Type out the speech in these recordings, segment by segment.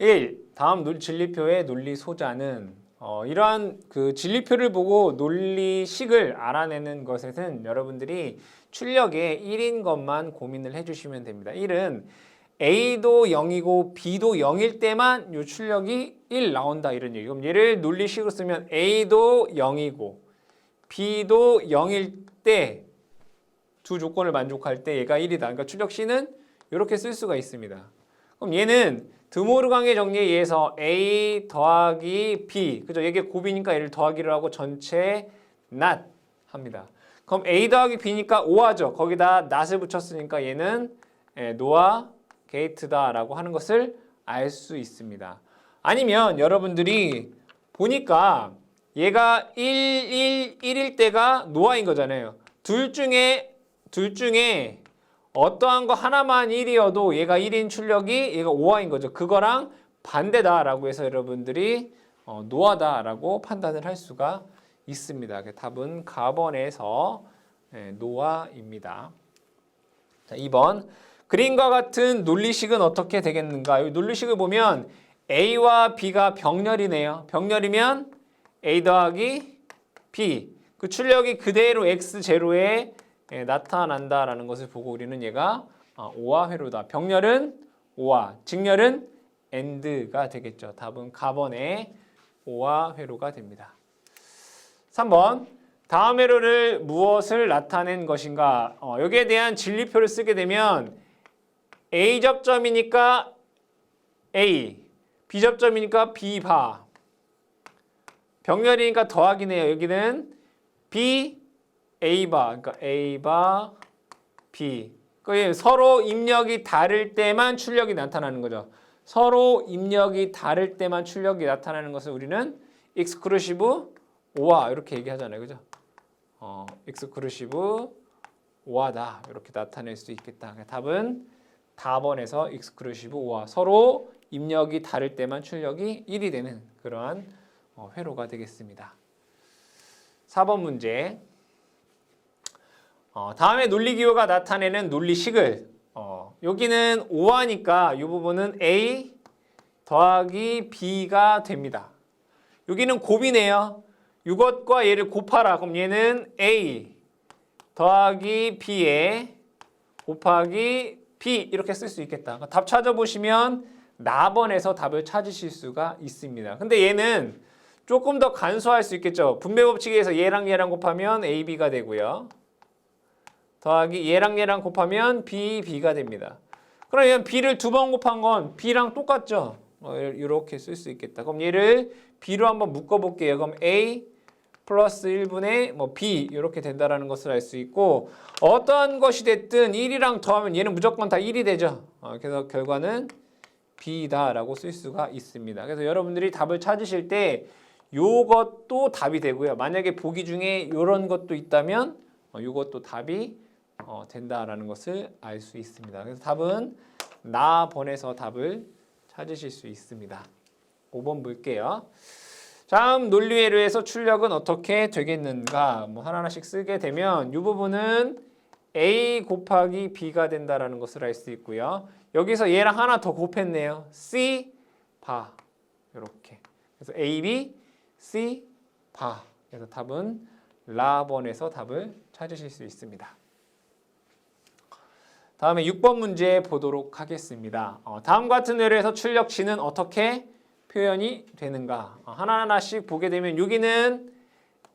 1. 다음 논- 진리표의 논리 소자는 어, 이러한 그 진리표를 보고 논리식을 알아내는 것에는 여러분들이 출력의 1인 것만 고민을 해주시면 됩니다. 1은 A도 0이고 B도 0일 때만 이 출력이 1 나온다 이런 얘기. 그럼 얘를 논리식으로 쓰면 A도 0이고 B도 0일 때 두 조건을 만족할 때 얘가 1이다. 그러니까 출력 C는 이렇게 쓸 수가 있습니다. 그럼 얘는 드모르강의 정리에 의해서 A 더하기 B 그죠? 이게 곱이니까 얘를 더하기를 하고 전체 not 합니다. 그럼 A 더하기 B니까 5하죠. 거기다 not을 붙였으니까 얘는 예, 노아 게이트다라고 하는 것을 알 수 있습니다. 아니면 여러분들이 보니까 얘가 1, 1, 1일 때가 노아인 거잖아요. 둘 중에 둘 중에 어떠한 거 하나만 1이어도 얘가 1인 출력이 얘가 5화인 거죠. 그거랑 반대다라고 해서 여러분들이 어, 노아다라고 판단을 할 수가 있습니다. 그 답은 가번에서 예, 노아입니다. 자, 2번 그림과 같은 논리식은 어떻게 되겠는가? 이 논리식을 보면 A와 B가 병렬이네요. 병렬이면 A 더하기 B 그 출력이 그대로 X 제로에 예, 나타난다라는 것을 보고 우리는 얘가 어, 5와 회로다. 병렬은 5와, 직렬은 AND가 되겠죠. 답은 가번의 5와 회로가 됩니다. 3번 다음 회로를 무엇을 나타낸 것인가? 어, 여기에 대한 진리표를 쓰게 되면 A 접점이니까 A, B 접점이니까 B 바. 병렬이니까 더하기네요. 여기는 B A 바 그러니까 A 바 B 그 서로 입력이 다를 때만 출력이 나타나는 거죠. 서로 입력이 다를 때만 출력이 나타나는 것을 우리는 익스크루시브 오화 이렇게 얘기하잖아요. 그죠? 어, 익스크루시브 오화다 이렇게 나타낼 수 있겠다. 그러니까 답은 답번에서 익스크루시브 오화 서로 입력이 다를 때만 출력이 1이 되는 그러한 어, 회로가 되겠습니다. 4번 문제 어, 다음에 논리기호가 나타내는 논리식을 어, 여기는 5하니까 이 부분은 A 더하기 B가 됩니다. 여기는 곱이네요. 이것과 얘를 곱하라. 그럼 얘는 A 더하기 B에 곱하기 B 이렇게 쓸 수 있겠다. 그러니까 답 찾아보시면 나번에서 답을 찾으실 수가 있습니다. 근데 얘는 조금 더 간소할 수 있겠죠. 분배 법칙에서 얘랑 얘랑 곱하면 A, B가 되고요. 더하기 얘랑 얘랑 곱하면 B, B가 됩니다. 그러면 B를 두 번 곱한 건 B랑 똑같죠? 어, 이렇게 쓸 수 있겠다. 그럼 얘를 B로 한번 묶어볼게요. 그럼 A 플러스 1분의 뭐 B 이렇게 된다라는 것을 알 수 있고 어떠한 것이 됐든 1이랑 더하면 얘는 무조건 다 1이 되죠. 어, 그래서 결과는 B다라고 쓸 수가 있습니다. 그래서 여러분들이 답을 찾으실 때 요것도 답이 되고요. 만약에 보기 중에 이런 것도 있다면 어, 이것도 답이 어, 된다라는 것을 알 수 있습니다. 그래서 답은 나 번에서 답을 찾으실 수 있습니다. 5번 볼게요. 다음 논리회로에서 출력은 어떻게 되겠는가? 뭐 하나하나씩 쓰게 되면 이 부분은 A 곱하기 B가 된다라는 것을 알 수 있고요. 여기서 얘랑 하나 더 곱했네요. C 바 이렇게. 그래서 A, B, C 바. 그래서 답은 라번에서 답을 찾으실 수 있습니다. 다음에 6번 문제 보도록 하겠습니다. 어, 다음 같은 예로에서 출력치는 어떻게 표현이 되는가? 어, 하나하나씩 보게 되면 여기는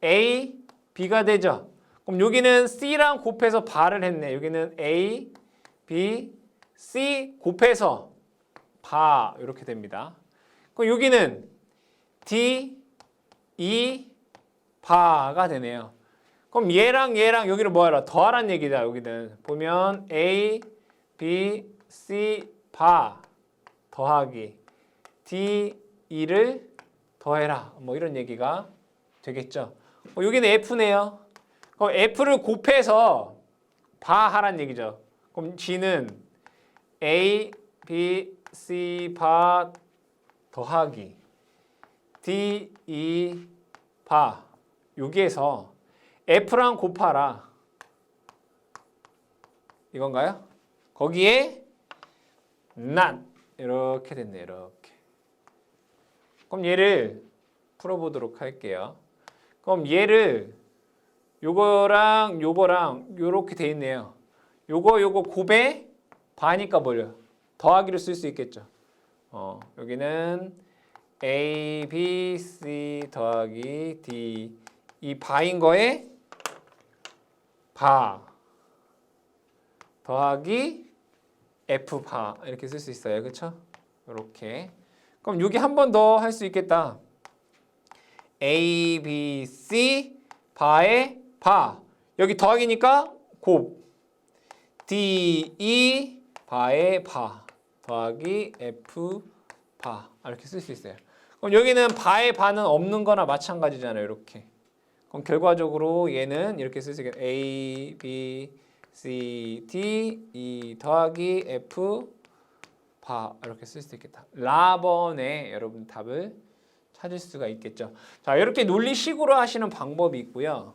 A, B가 되죠. 그럼 여기는 C랑 곱해서 바를 했네. 여기는 A, B, C 곱해서 바 이렇게 됩니다. 그럼 여기는 D, E, 바가 되네요. 그럼 얘랑 얘랑 여기를 뭐하라? 더하란 얘기다. 여기는 보면 A, B, C 바 더하기 D, E를 더해라. 뭐 이런 얘기가 되겠죠. 어, 여기는 F네요. 그럼 F를 곱해서 바 하란 얘기죠. 그럼 G는 A, B, C 바 더하기 D, E 바 여기에서 F랑 곱하라. 이건가요? 거기에 not 이렇게 됐네. 이렇게. 그럼 얘를 풀어보도록 할게요. 그럼 얘를 요거랑 요거랑 요렇게 돼 있네요. 요거 요거 곱에 바니까 뭘요? 더하기로 쓸수 있겠죠. 어, 여기는 A, B, C 더하기 D 이 바인 거에 바 더하기 F 바 이렇게 쓸 수 있어요. 그렇죠? 이렇게. 그럼 여기 한 번 더 할 수 있겠다. A, B, C 바에 바 여기 더하기니까 곱 D, E 바에 바 더하기 F 바 이렇게 쓸 수 있어요. 그럼 여기는 바의 바는 없는 거나 마찬가지잖아요. 이렇게. 그럼 결과적으로 얘는 이렇게 쓸 수 있겠다. A, B, C, D, E 더하기 F 바 이렇게 쓸수 있겠다. 라번에 여러분 답을 찾을 수가 있겠죠. 자, 이렇게 논리식으로 하시는 방법이 있고요.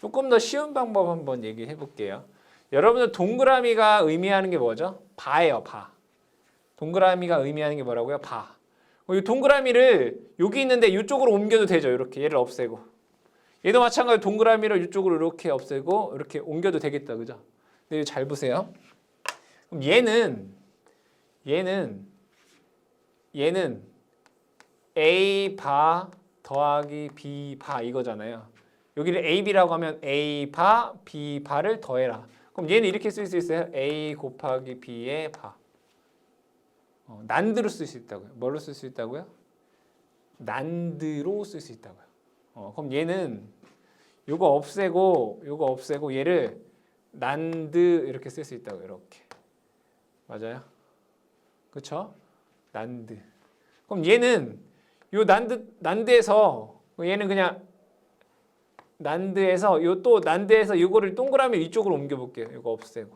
조금 더 쉬운 방법 한번 얘기해 볼게요. 여러분들 동그라미가 의미하는 게 뭐죠? 바예요, 바. 동그라미가 의미하는 게 뭐라고요? 바. 어, 이 동그라미를 여기 있는데 이쪽으로 옮겨도 되죠. 이렇게 얘를 없애고. 얘도 마찬가지로 동그라미를 이쪽으로 이렇게 없애고 이렇게 옮겨도 되겠다. 그죠? 근데 잘 보세요. 그럼 얘는 얘는 얘는 A 바 더하기 B 바 이거잖아요. 여기를 A B라고 하면 A 바 B 바를 더해라. 그럼 얘는 이렇게 쓸 수 있어요. A 곱하기 B의 바. 어, 난드로 쓸 수 있다고요. 뭘로 쓸 수 있다고요? 난드로 쓸 수 있다고요. 어, 그럼 얘는 요거 없애고 요거 없애고 얘를 난드 이렇게 쓸 수 있다고 요 이렇게. 맞아요? 그렇죠? 난드. 그럼 얘는 요 난드 난드에서 얘는 그냥 난드에서 요 또 난드에서 요거를 동그라미 이쪽으로 옮겨 볼게요. 이거 없애고.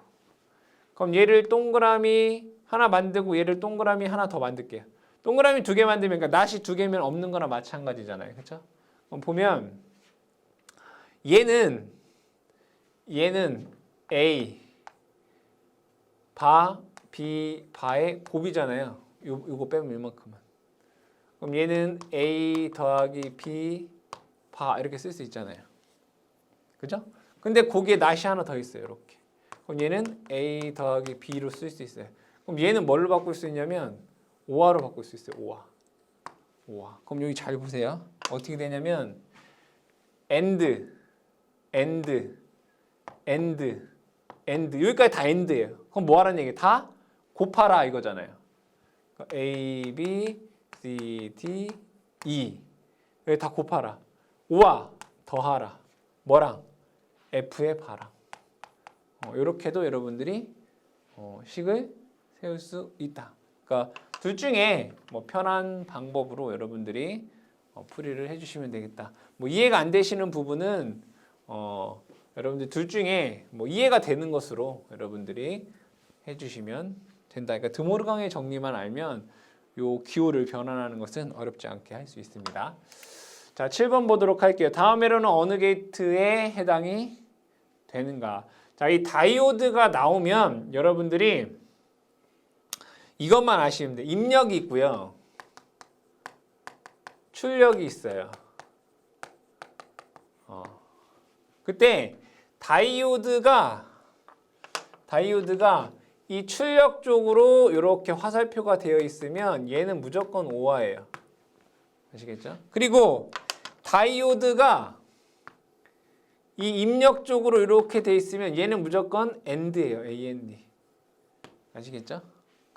그럼 얘를 동그라미 하나 만들고 얘를 동그라미 하나 더 만들게요. 동그라미 두 개 만들면 그러니까 낫이 두 개면 없는 거나 마찬가지잖아요. 그렇죠? 보면 얘는 얘는 A 바 B 바의 곱이잖아요. 요 요거 빼면 이만큼은. 그럼 얘는 A 더하기 B 바 이렇게 쓸 수 있잖아요. 그죠? 근데 거기에 낫이 하나 더 있어요. 이렇게. 그럼 얘는 A 더하기 B로 쓸 수 있어요. 그럼 얘는 뭘로 바꿀 수 있냐면 5화로 바꿀 수 있어요. 5화. 5화. 그럼 여기 잘 보세요. 어떻게 되냐면 and and and and 여기까지 다 and예요. 그럼 뭐 하라는 얘기? 다 곱하라 이거잖아요. A, B, C, D, E 여기 다 곱하라. 5와 더하라. 뭐랑? F의 바랑. 어, 이렇게도 여러분들이 어, 식을 세울 수 있다. 그러니까 둘 중에 뭐 편한 방법으로 여러분들이 어, 풀이를 해주시면 되겠다. 뭐 이해가 안 되시는 부분은 어, 여러분들 둘 중에 뭐 이해가 되는 것으로 여러분들이 해주시면 된다. 그러니까 드모르강의 정리만 알면 요 기호를 변환하는 것은 어렵지 않게 할 수 있습니다. 자, 7번 보도록 할게요. 다음 에러는 어느 게이트에 해당이 되는가? 자, 이 다이오드가 나오면 여러분들이 이것만 아시면 돼요. 입력이 있고요. 출력이 있어요. 어. 그때 다이오드가 다이오드가 이 출력 쪽으로 이렇게 화살표가 되어 있으면 얘는 무조건 5화예요. 아시겠죠? 그리고 다이오드가 이 입력 쪽으로 이렇게 돼 있으면 얘는 무조건 AND예요. AND. 아시겠죠?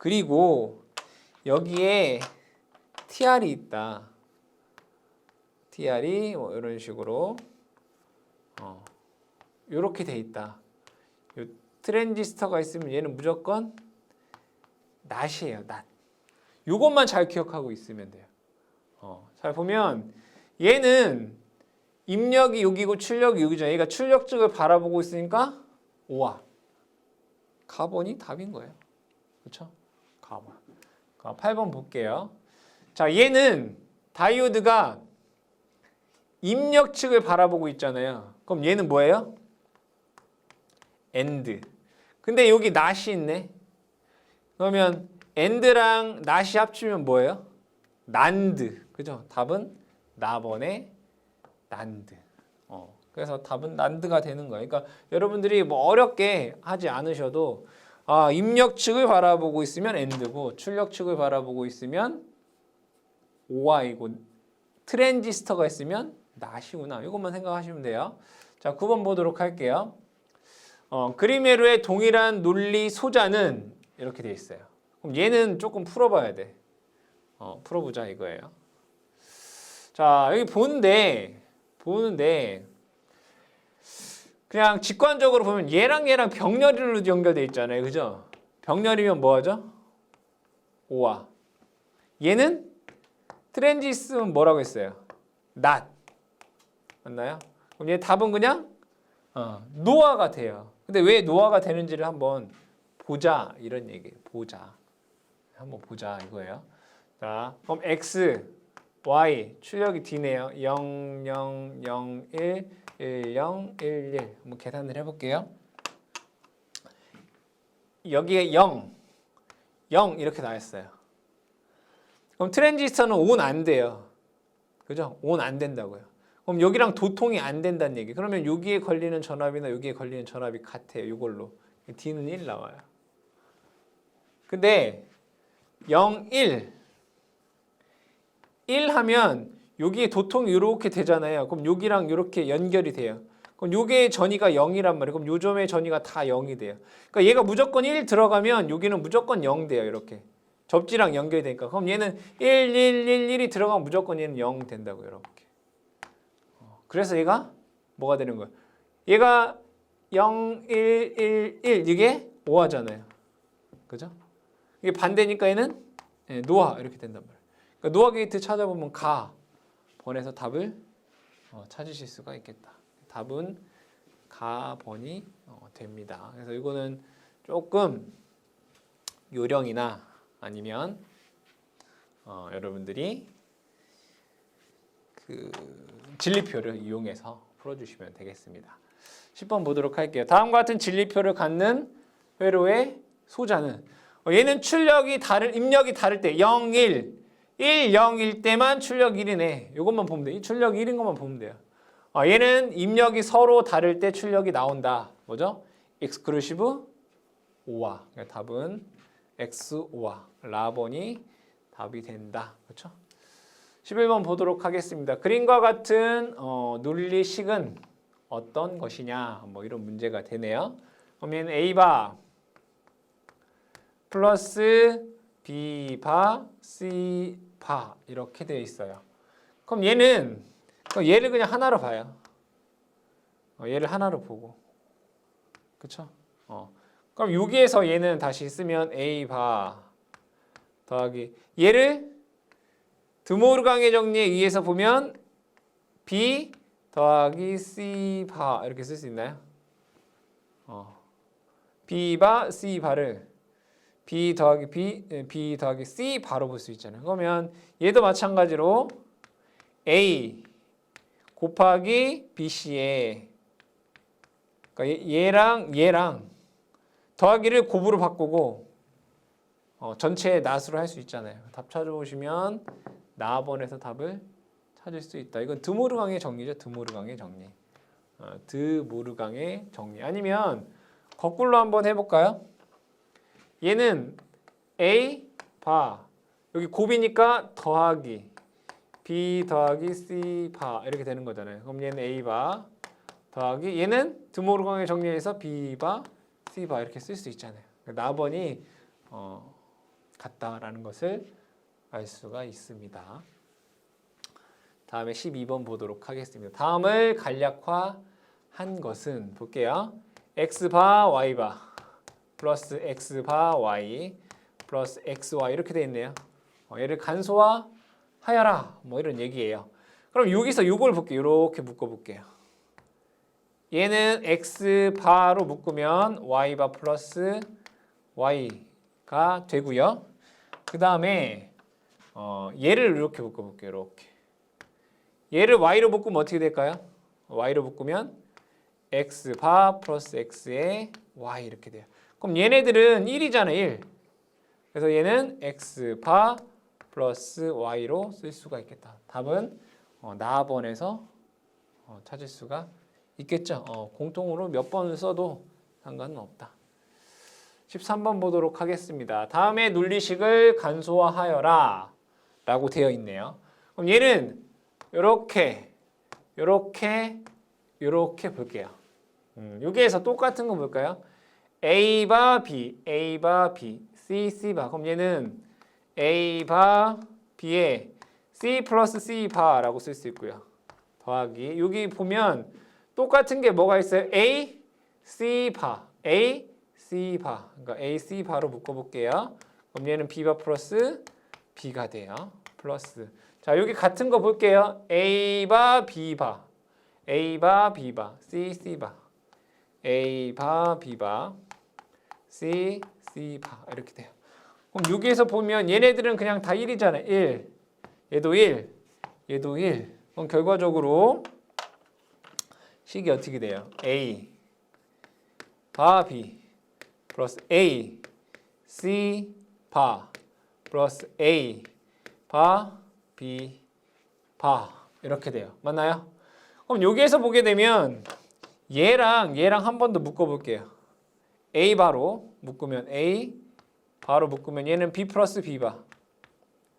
그리고 여기에 TR이 있다. TR이 뭐 이런 식으로 어, 이렇게 돼 있다. 요 트랜지스터가 있으면 얘는 무조건 낫이에요. 낫. 요것만 잘 기억하고 있으면 돼요. 어, 잘 보면 얘는 입력이 여기고 출력이 여기죠. 얘가 출력 쪽을 바라보고 있으니까 5화. 카본이 답인 거예요. 그렇죠? 카본. 8번 볼게요. 자, 얘는 다이오드가 입력 측을 바라보고 있잖아요. 그럼 얘는 뭐예요? 엔드. 근데 여기 낫이 있네. 그러면 엔드랑 낫이 합치면 뭐예요? 난드. 그죠? 답은 나번의 난드. 어. 그래서 답은 난드가 되는 거예요. 그러니까 여러분들이 뭐 어렵게 하지 않으셔도 아, 입력 측을 바라보고 있으면 엔드고 출력 측을 바라보고 있으면 오아이고 트랜지스터가 있으면 나시구나. 이것만 생각하시면 돼요. 자, 9번 보도록 할게요. 어, 그림회로의 동일한 논리 소자는 이렇게 돼 있어요. 그럼 얘는 조금 풀어봐야 돼. 어, 풀어보자 이거예요. 자, 여기 보는데 보는데 그냥 직관적으로 보면 얘랑 얘랑 병렬이로 연결돼 있잖아요. 그죠? 병렬이면 뭐하죠? 5와. 얘는 트랜지스는 뭐라고 했어요? not. 맞나요? 그럼 얘 답은 그냥 어, 노아가 돼요. 근데 왜 노아가 되는지를 한번 보자 이런 얘기예요. 보자. 한번 보자 이거예요. 자, 그럼 x, y 출력이 d네요. 0, 0, 0, 1, 1, 0, 1, 1. 한번 계산을 해볼게요. 여기에 0, 0 이렇게 나왔어요. 그럼 트랜지스터는 on 안 돼요. 그죠? on 안 된다고요. 그럼 여기랑 도통이 안 된다는 얘기. 그러면 여기에 걸리는 전압이나 여기에 걸리는 전압이 같아요. 이걸로. D는 1 나와요. 근데 0, 1 1 하면 여기에 도통이 이렇게 되잖아요. 그럼 여기랑 이렇게 연결이 돼요. 그럼 요게 전이가 0이란 말이에요. 그럼 요 점의 전이가 다 0이 돼요. 그러니까 얘가 무조건 1 들어가면 여기는 무조건 0 돼요. 이렇게. 접지랑 연결이 되니까. 그럼 얘는 1, 1, 1, 1이 들어가면 무조건 얘는 0 된다고요. 이렇게. 어, 그래서 얘가 뭐가 되는 거예요? 얘가 0, 1, 1, 1 이게 5하잖아요. 그죠? 이게 반대니까 얘는 예, 노화 이렇게 된단 말이에요. 그러니까 노화 게이트 찾아보면 가 번에서 답을 어, 찾으실 수가 있겠다. 답은 가번이 어, 됩니다. 그래서 이거는 조금 요령이나 아니면 어, 여러분들이 그 진리표를 이용해서 풀어주시면 되겠습니다. 10번 보도록 할게요. 다음과 같은 진리표를 갖는 회로의 소자는 어, 얘는 출력이 다를 입력이 다를 때 0, 1, 1, 0일 때만 출력 1이네. 이것만 보면 돼. 이 출력 1인 것만 보면 돼요. 어, 얘는 입력이 서로 다를 때 출력이 나온다. 뭐죠? 익스크루시브 5와. 그러니까 답은 X5와 라번이 답이 된다. 그렇죠? 11번 보도록 하겠습니다. 그림과 같은 어, 논리식은 어떤 것이냐? 뭐 이런 문제가 되네요. 그러면 A바 플러스 B바 C바 이렇게 되어 있어요. 그럼 얘는 그럼 얘를 그냥 하나로 봐요. 어, 얘를 하나로 보고, 그렇죠? 어. 그럼 여기에서 얘는 다시 쓰면 A 바 더하기 얘를 드모르 강의 정리에 의해서 보면 B 더하기 C 바 이렇게 쓸 수 있나요? 어. B 바 C 바를 B 더하기 B 예, B 더하기 C 바로 볼 수 있잖아요. 그러면 얘도 마찬가지로 A 곱하기 BC에 그러니까 얘- 얘랑 얘랑 더하기를 곱으로 바꾸고 어, 전체 낫으로 할 수 있잖아요. 답 찾아보시면 나번에서 답을 찾을 수 있다. 이건 드모르강의 정리죠. 드모르강의 정리. 어, 드모르강의 정리. 아니면 거꾸로 한번 해볼까요? 얘는 A 바 여기 곱이니까 더하기 B 더하기 C 바 이렇게 되는 거잖아요. 그럼 얘는 A 바 더하기 얘는 드모르강의 정리해서 B 바 C 바 이렇게 쓸 수 있잖아요. 나번이 어, 같다라는 것을 알 수가 있습니다. 다음에 12번 보도록 하겠습니다. 다음을 간략화한 것은 볼게요. x 바 y 바 플러스 x 바 y 플러스 xy 이렇게 돼 있네요. 어, 얘를 간소화 하여라 뭐 이런 얘기예요. 그럼 여기서 요걸 볼게요. 이렇게 묶어 볼게요. 얘는 x 바로 묶으면 y 바 플러스 y가 되고요. 그 다음에 어, 얘를 이렇게 묶어 볼게요. 이렇게 얘를 y로 묶으면 어떻게 될까요? y로 묶으면 x 바 플러스 x의 y 이렇게 돼요. 그럼 얘네들은 1이잖아요. 1. 그래서 얘는 x 바 플러스 y로 쓸 수가 있겠다. 답은 어, 나번에서 어, 찾을 수가 있겠죠. 어, 공통으로 몇 번을 써도 상관은 없다. 13번 보도록 하겠습니다. 다음에 논리식을 간소화하여라 라고 되어 있네요. 그럼 얘는 이렇게 이렇게 이렇게 볼게요. 음, 여기에서 똑같은 거 볼까요? A 바 B, A 바 B, C, C 바. 그럼 얘는 A 바 B에 C 플러스 C 바라고 쓸 수 있고요. 더하기 여기 보면 똑같은 게 뭐가 있어요? A, C 바, A, C 바. 그러니까 A, C 바로 묶어볼게요. 그럼 얘는 B 바 플러스 B가 돼요. 플러스. 자 여기 같은 거 볼게요. A 바 B 바, A 바 B 바, C, C 바. A 바 B 바 C C 바 이렇게 돼요. 그럼 여기에서 보면 얘네들은 그냥 다 1이잖아요. 1. 얘도 1. 얘도 1. 그럼 결과적으로 식이 어떻게 돼요? A 바 B 플러스 A C 바 플러스 A 바 B 바 이렇게 돼요. 맞나요? 그럼 여기에서 보게 되면 얘랑 얘랑 한 번 더 묶어 볼게요. A 바로 묶으면 A 바로 묶으면 얘는 B 플러스 B 바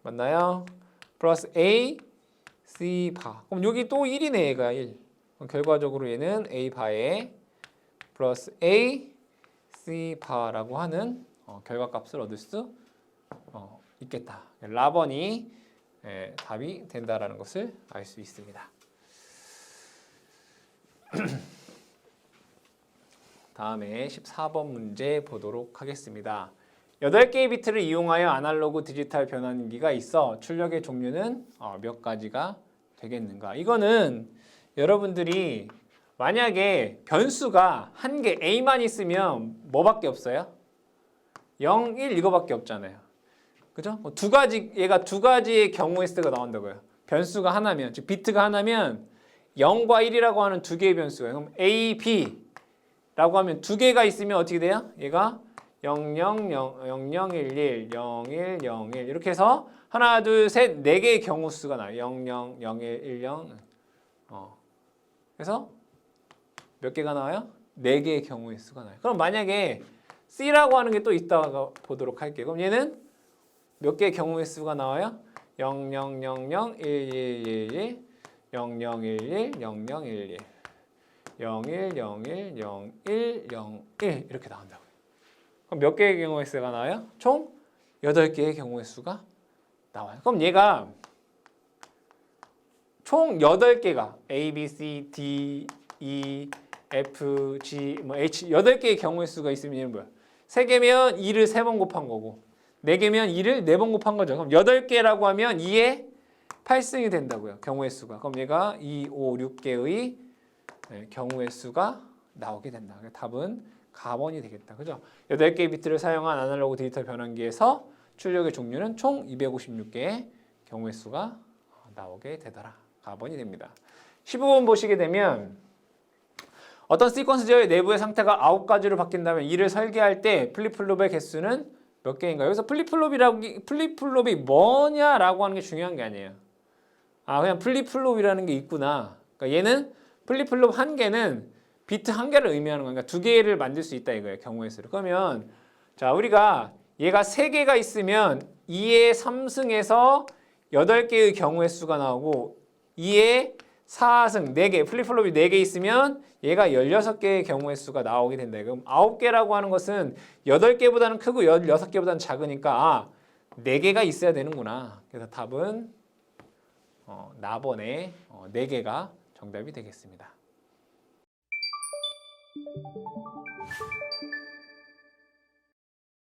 맞나요? 플러스 A C 바 그럼 여기 또 1이네 얘가 1 그럼 결과적으로 얘는 A 바에 플러스 A C 바라고 하는 어, 결과값을 얻을 수 어, 있겠다. 라번이 예, 답이 된다라는 것을 알 수 있습니다. 다음에 14번 문제 보도록 하겠습니다. 8개의 비트를 이용하여 아날로그 디지털 변환기가 있어 출력의 종류는 어, 몇 가지가 되겠는가? 이거는 여러분들이 만약에 변수가 한 개 A만 있으면 뭐밖에 없어요? 0, 1 이거밖에 없잖아요. 그죠? 뭐두 가지 얘가 두 가지의 경우의 수가 나온다고요. 변수가 하나면 즉 비트가 하나면 0과 1이라고 하는 두 개의 변수가 그럼 A, B 라고 하면 두 개가 있으면 어떻게 돼요? 얘가 0, 0, 0, 0, 0, 1, 1, 0, 1, 0, 1 이렇게 해서 하나, 둘, 셋, 네 개의 경우 수가 나요. 0, 0, 0, 1, 1, 0 어. 그래서 몇 개가 나와요? 네 개의 경우의 수가 나요. 그럼 만약에 C라고 하는 게 또 있다가 보도록 할게요. 그럼 얘는 몇 개의 경우의 수가 나와요? 0, 0, 0, 0, 1, 1, 1, 1, 0, 0, 1, 1, 0, 0, 1, 1, 0, 1, 0, 1, 0, 1, 0, 1 이렇게 나온다고요. 그럼 몇 개의 경우의 수가 나와요? 총 8개의 경우의 수가 나와요. 그럼 얘가 총 8개가 A, B, C, D, E, F, G, 뭐 H 8개의 경우의 수가 있으면 뭐야? 3개면 2를 3번 곱한 거고 4개면 2를 4번 곱한 거죠. 그럼 8개라고 하면 2의 8승이 된다고요. 경우의 수가. 그럼 얘가 2, 5, 6개의 경우의 수가 나오게 된다. 답은 가번이 되겠다. 그죠? 8개의 비트를 사용한 아날로그 디지털 변환기에서 출력의 종류는 총 256개의 경우의 수가 나오게 되더라. 가번이 됩니다. 15번 보시게 되면 어떤 시퀀스 제어의 내부의 상태가 9가지로 바뀐다면 이를 설계할 때 플립플롭의 개수는 몇 개인가요? 여기서 플립플롭이라고 플립플롭이 뭐냐라고 하는 게 중요한 게 아니에요. 아 그냥 플립플롭이라는 게 있구나. 그러니까 얘는 플립플롭 한 개는 비트 한 개를 의미하는 거니까 두 개를 만들 수 있다 이거예요. 경우의 수를. 그러면 자 우리가 얘가 세 개가 있으면 2의 3승에서 8개의 경우의 수가 나오고 2의 4승 4개 플립플롭이 4개 있으면 얘가 16개의 경우의 수가 나오게 된다. 그럼 9개라고 하는 것은 8개보다는 크고 16개보다는 작으니까 아, 4개가 있어야 되는구나. 그래서 답은 어, 나번에 어, 4개가 정답이 되겠습니다.